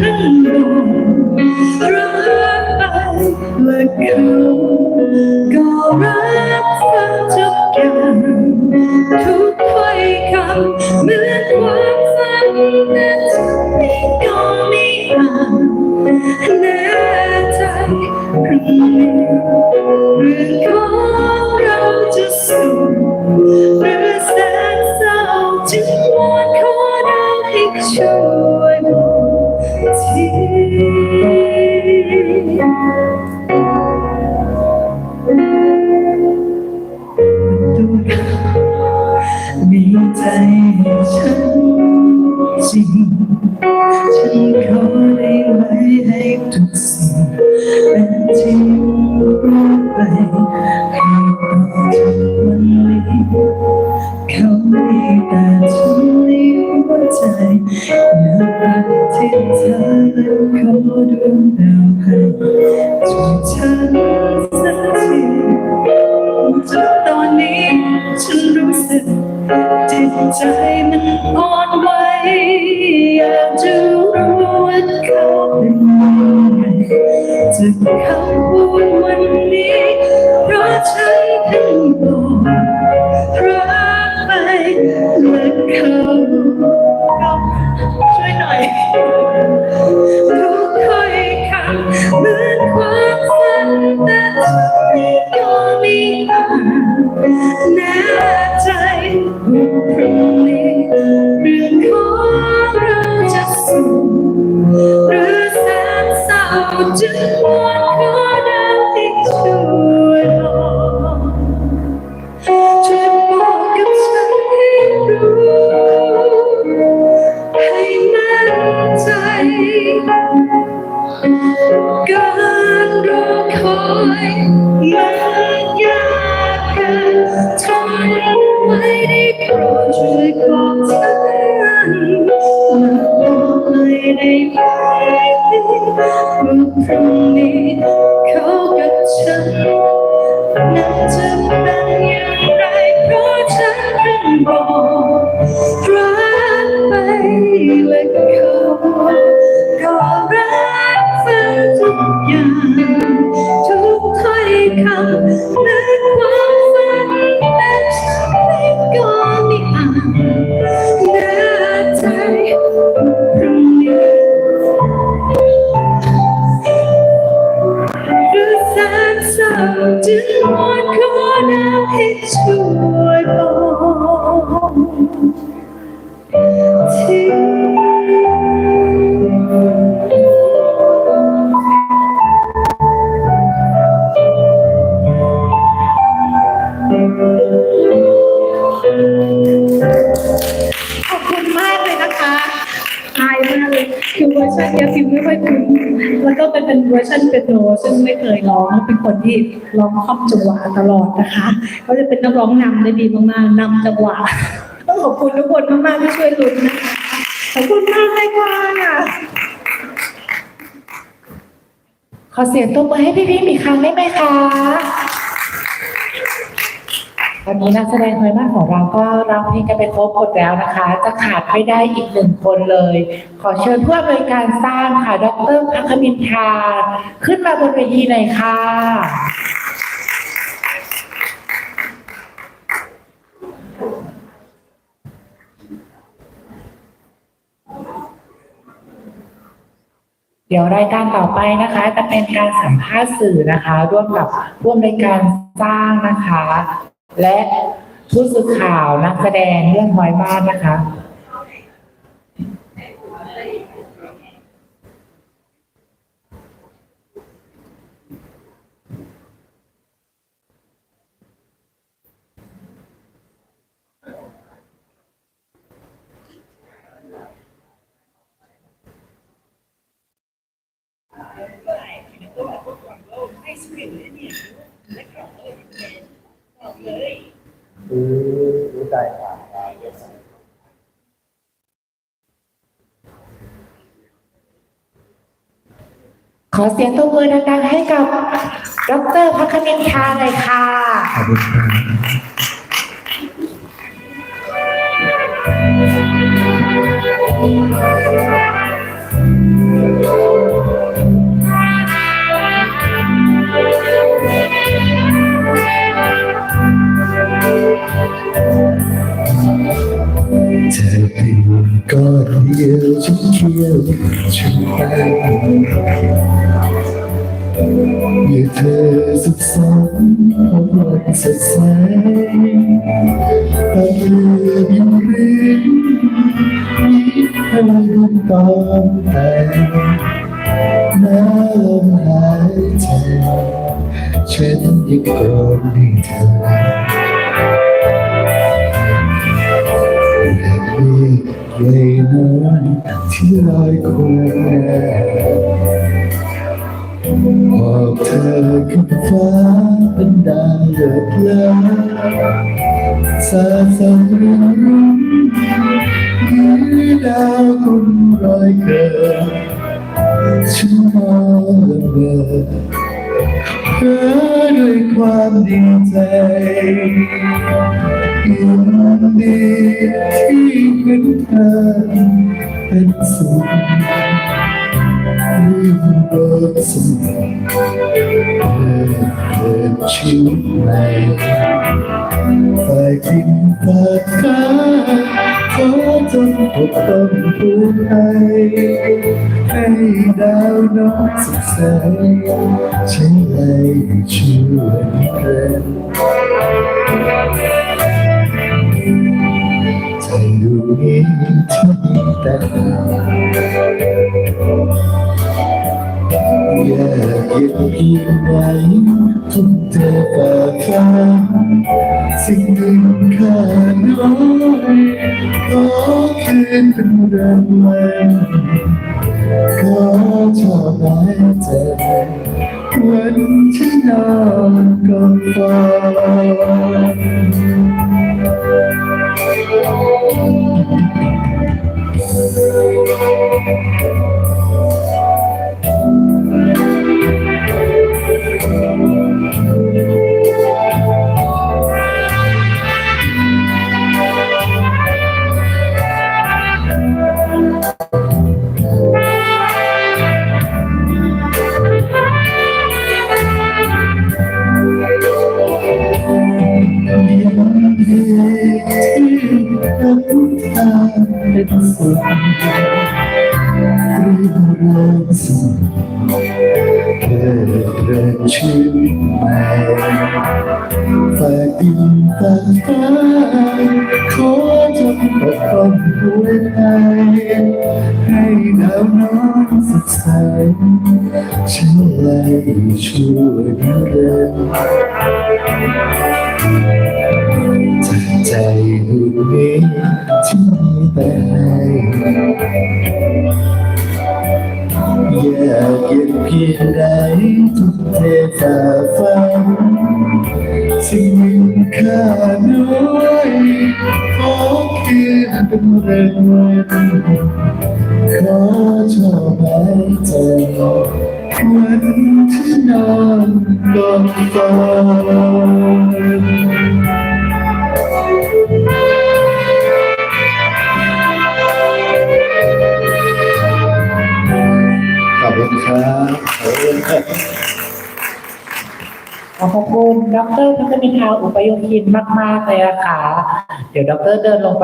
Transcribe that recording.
ทั้งหมรักไปและเขาก็รักเธอทุกอย่างทุกถ้อยคำเหมือนความฝันแต่เธอก็ไม่อาจแน่ใจพรุ่งเรื่องของเราจะสุขหรือแสนเศร้าจึงวอนขอดาวให้ช่วย ใจให้ฉันจริงฉันขอได้ไหมให้ทุกสิ่งเป็นจริงรู้ไป ใจมันอ่อนไหวอยากจะรู้ว่าเขาเป็นยังไงจะคำพู การรอคอยมันยากเกินทนไว้ได้โปรดช่วยบอกฉันมาบอกเลยได้ไหมว่าพรุ่ จึงวอนขอดาวให้ช่วยบอกที เป็นเวอร์ชันเปียโนซึ่งไม่เคยร้องเป็นคนที่ร้องครอบจังหวะตลอดนะคะก็จะเป็นนักร้องนำได้ดีมากๆนำจังหวะต้องขอบคุณทุกคนมากๆที่ช่วยลุ้นนะคะขอบคุณมากเลยค่ะขอเสียงตบมือให้พี่ๆมีครั้งได้ไหมคะ ตอนนี้นักแสดงน้อยมากของเราก็ร้องเพลงกันไปครบหมดแล้วนะคะ จะขาดไม่ได้อีกหนึ่งคนเลย ขอเชิญผู้อำนวยการสร้างค่ะ ดรพัคมินทา ขึ้นมาบนเวทีหน่อยค่ะ เดี๋ยวรายการต่อไปนะคะ จะเป็นการสัมภาษณ์สื่อนะคะ ร่วมกับผู้อำนวยการสร้างนะคะ และผู้สื่อข่าวนักแสดงเรื่องห้อยบ้านนะคะ ได้ผ่านการเยอะขอเสียงตบมือดังๆให้กับดรพัคมินทาหน่อยค่ะขอบคุณครับ อย่าเธอสุขสันต์พบวันสดใสตาเรือบินเรียนมีให้ดวงตามแต่น้ำลมหายใจฉันยังกอดให้เธอและเมฆใหญ่น้อยที่ลอยคู่หน้าหอบเธอขึ้นฟ้าเป็นดาวเลิศล้าสาส่องเรืองรุ่งหรือดาวกลุ่มรอยเกิดฉันมงละเมอเพ้อด้วยความดีใจยินดีที่เป็นเธอเป็นสุข ชีวิตใหม่ฝ่ายกินฝากฟ้าขอจนปกป้องผู้ให้ให้ดาวน้องสดใสฉันเลช่วยเกินใจดวงนี้ที่แต่ อยากเก็บเพียงไหนทุกเธอฝากฟ้าสิ่งหนึ่งค่าน้อยขอคืนเป็นรางวัลขอชอบไม้ใจวันที่นอนกอดฟ้า เป็นสุขรีบเริ่มสุขเกิดเริ่มชีวิตใหม่ฝากดินฝากฟ้าขอจงปกป้องหัวใจให้ดาวน้องสดใสฉันเลยช่วยเดินจากใจดวงนี้ที่ แต่อยากเก็บเพียงใดทุกเทฝ่าฟันสิ่งหนึ่งค่าน้อยขอคืนเป็นแรงขอชอบหายใจวันที่นอนกอดฟ้า ครับขอบคุณครับขอบคุณดรพัฒมินทาอุปยงคินมาก ๆ เลยนะคะเดี๋ยวดรเดินลงไป